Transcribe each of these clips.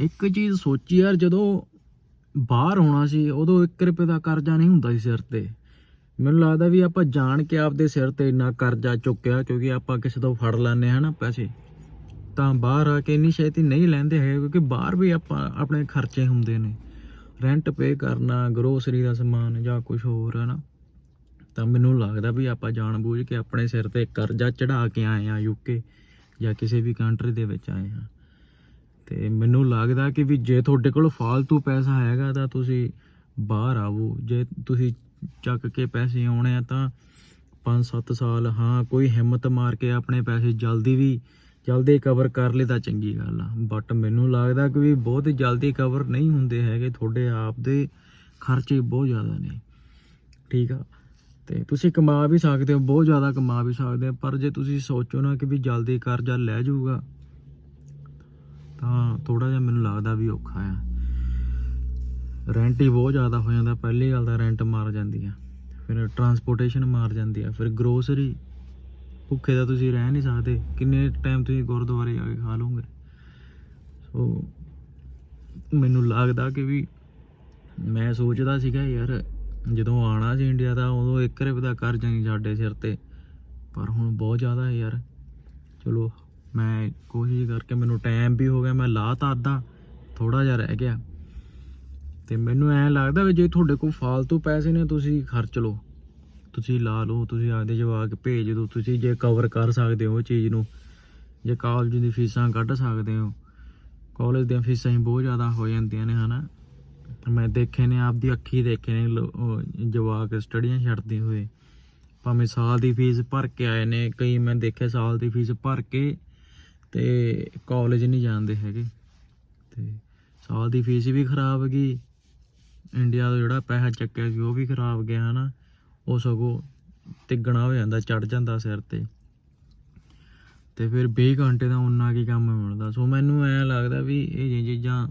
ਇੱਕ ਚੀਜ਼ ਸੋਚੀ ਯਾਰ, ਜਦੋਂ ਬਾਹਰ ਹੋਣਾ ਸੀ, ਉਦੋਂ 1 ਰੁਪਏ ਦਾ ਕਰਜ਼ਾ ਨਹੀਂ ਹੁੰਦਾ ਸੀ ਸਿਰ ਤੇ। ਮੈਨੂੰ ਲੱਗਦਾ ਵੀ ਆਪਾਂ ਜਾਣ ਕੇ ਆਪਦੇ ਸਿਰ ਤੇ ਇੰਨਾ ਕਰਜ਼ਾ ਚੁੱਕਿਆ, ਕਿਉਂਕਿ ਆਪਾਂ ਕਿਸੇ ਤੋਂ ਫੜ ਲੈਂਦੇ ਹਨਾ ਪੈਸੇ। ਤਾਂ ਬਾਹਰ ਆ ਕੇ ਇੰਨੀ ਛੇਤੀ ਨਹੀਂ ਲੈਂਦੇ ਹੈ ਕਿਉਂਕਿ ਬਾਹਰ ਵੀ ਆਪਾਂ ਆਪਣੇ ਖਰਚੇ ਹੁੰਦੇ ਨੇ। ਰੈਂਟ ਪੇ ਕਰਨਾ ਗਰੋਸਰੀ ਦਾ ਸਮਾਨ ਜਾਂ ਕੁਝ ਹੋਰ, ਹੈ ਨਾ। ਤਾਂ ਮੈਨੂੰ ਲੱਗਦਾ ਵੀ ਆਪਾਂ ਜਾਣ ਬੂਝ ਕੇ ਆਪਣੇ ਸਿਰ ਤੇ ਕਰਜ਼ਾ ਚੜਾ ਕੇ ਆਏ ਆ ਯੂਕੇ ਜਾਂ ਕਿਸੇ ਵੀ ਕੰਟਰੀ ਦੇ ਵਿੱਚ ਆਏ ਆ ਤੇ ਮੈਨੂੰ ਲੱਗਦਾ ਕਿ ਵੀ ਜੇ ਤੁਹਾਡੇ ਕੋਲ ਫਾਲਤੂ ਪੈਸਾ ਹੈਗਾ ਤਾਂ ਤੁਸੀਂ ਬਾਹਰ ਆਵੋ। ਜੇ ਤੁਸੀਂ ਚੱਕ ਕੇ ਪੈਸੇ ਆਉਣੇ ਆ ਤਾਂ 5-7 ਸਾਲ, ਹਾਂ, ਕੋਈ ਹਿੰਮਤ ਮਾਰ ਕੇ ਆਪਣੇ ਪੈਸੇ ਜਲਦੀ ਵੀ, ਜਲਦੀ ਕਵਰ ਕਰ ਲੇ ਤਾਂ ਚੰਗੀ ਗੱਲ ਆ। ਬਟ ਮੈਨੂੰ ਲੱਗਦਾ ਕਿ ਵੀ ਬਹੁਤ ਜਲਦੀ ਕਵਰ ਨਹੀਂ ਹੁੰਦੇ ਹੈਗੇ। ਤੁਹਾਡੇ ਆਪ ਦੇ ਖਰਚੇ ਬਹੁਤ ਜ਼ਿਆਦਾ ਨੇ। ਠੀਕ ਆ? ਤੇ ਤੁਸੀਂ ਕਮਾ ਵੀ ਸਕਦੇ ਹੋ, ਬਹੁਤ ਜ਼ਿਆਦਾ ਕਮਾ ਵੀ ਸਕਦੇ ਹੋ। ਪਰ ਜੇ ਤੁਸੀਂ ਸੋਚੋ ਨਾ ਕਿ ਵੀ ਜਲਦੀ ਕਰਜ਼ਾ ਲੈ ਜਾਊਗਾ ਤਾਂ ਥੋੜਾ ਜਿਹਾ ਮੈਨੂੰ ਲੱਗਦਾ ਵੀ ਔਖਾ ਆ। ਰੈਂਟ ਹੀ ਬਹੁਤ ਜ਼ਿਆਦਾ ਹੋ ਜਾਂਦਾ। ਪਹਿਲੀ ਗੱਲ ਤਾਂ ਰੈਂਟ ਮਾਰ ਜਾਂਦੀ ਆ। ਫਿਰ ਟਰਾਂਸਪੋਰਟੇਸ਼ਨ ਮਾਰ ਜਾਂਦੀ ਆ। ਫਿਰ ਗਰੋਸਰੀ ਭੁੱਖੇ ਤਾਂ ਤੁਸੀਂ ਰਹਿ ਨਹੀਂ ਸਕਦੇ। ਕਿੰਨੇ ਟਾਈਮ ਤੁਸੀਂ ਗੁਰਦੁਆਰੇ ਜਾ ਕੇ ਖਾ ਲਓਗੇ? ਸੋ ਮੈਨੂੰ ਲੱਗਦਾ ਕਿ ਵੀ ਮੈਂ ਸੋਚਦਾ ਸੀਗਾ ਯਾਰ, ਜਦੋਂ ਆਣਾ ਸੀ ਇੰਡੀਆ ਦਾ ਉਦੋਂ ਇੱਕ ਰੁਪਏ ਦਾ ਕਰਜ਼ਾ ਨਹੀਂ ਸਾਡੇ ਸਿਰ ਤੇ। ਪਰ ਹੁਣ ਬਹੁਤ ਜ਼ਿਆਦਾ ਹੈ ਯਾਰ। ਚਲੋ ਮੈਂ ਕੋਸ਼ਿਸ਼ ਕਰਕੇ ਮੈਨੂੰ ਟਾਈਮ ਵੀ ਹੋ ਗਿਆ, ਮੈਂ ਲਾ ਤਾਂ ਅੱਧਾ ਥੋੜਾ ਜਿਹਾ ਰਹਿ ਗਿਆ। ਤੇ ਮੈਨੂੰ ਐਂ ਲੱਗਦਾ ਵੀ ਜੇ ਤੁਹਾਡੇ ਕੋਲ ਫਾਲਤੂ ਪੈਸੇ ਨੇ, ਤੁਸੀਂ ਖਰਚ ਲਓ। ਤੁਸੀਂ ਲਾ ਲਓ, ਤੁਸੀਂ ਆਪਦੇ ਜਵਾਕ ਭੇਜ ਦਿਓ, ਤੁਸੀਂ ਜੇ ਕਵਰ ਕਰ ਸਕਦੇ ਹੋ ਉਹ ਚੀਜ਼ ਨੂੰ। ਜੇ ਕਾਲਜ ਦੀ ਫੀਸਾਂ ਕੱਢ ਸਕਦੇ ਹੋ। ਕਾਲਜ ਦੀਆਂ ਫੀਸਾਂ ਹੀ ਬਹੁਤ ਜ਼ਿਆਦਾ ਹੋ ਜਾਂਦੀਆਂ ਨੇ, ਹਨਾ? ਮੈਂ ਦੇਖੇ ਨੇ, ਆਪਦੀ ਅੱਖੀ ਦੇਖੇ ਨੇ, ਲੋ- ਜਵਾਕ ਸਟੱਡੀਆਂ ਛੱਡਦੇ ਹੋਏ। ਭਾਵੇਂ ਸਾਲ ਦੀ ਫੀਸ ਭਰ ਕੇ ਆਏ ਨੇ, ਕਈ ਮੈਂ ਦੇਖੇ ਸਾਲ ਦੀ ਫੀਸ ਭਰ ਕੇ ਤੇ ਕਾਲਜ ਨਹੀਂ ਜਾਂਦੇ ਹੈਗੇ। ਤੇ ਸਾਲ ਦੀ ਫੀਸ ਵੀ ਖਰਾਬ ਗਈ। ਇੰਡੀਆ ਦਾ ਜਿਹੜਾ ਪੈਸਾ ਚੱਕਿਆ ਸੀ, ਉਹ ਵੀ ਖਰਾਬ ਗਿਆ ਹਨਾ। ਉਹ ਸਗੋਂ ਤਿੱਗਣਾ ਹੋ ਜਾਂਦਾ ਚੜ ਜਾਂਦਾ ਸਿਰ ਤੇ। ਤੇ ਫਿਰ 20 ਘੰਟੇ ਦਾ ਉਨਾ ਕੀ ਕੰਮ ਮਿਲਦਾ। ਸੋ ਮੈਨੂੰ ਐ ਲੱਗਦਾ ਵੀ ਇਹ ਜਿਹੀਆਂ ਚੀਜ਼ਾਂ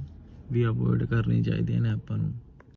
ਵੀ ਅਵੋਇਡ ਕਰਨੀ ਚਾਹੀਦੀਆਂ ਨੇ ਆਪਾਂ ਨੂੰ।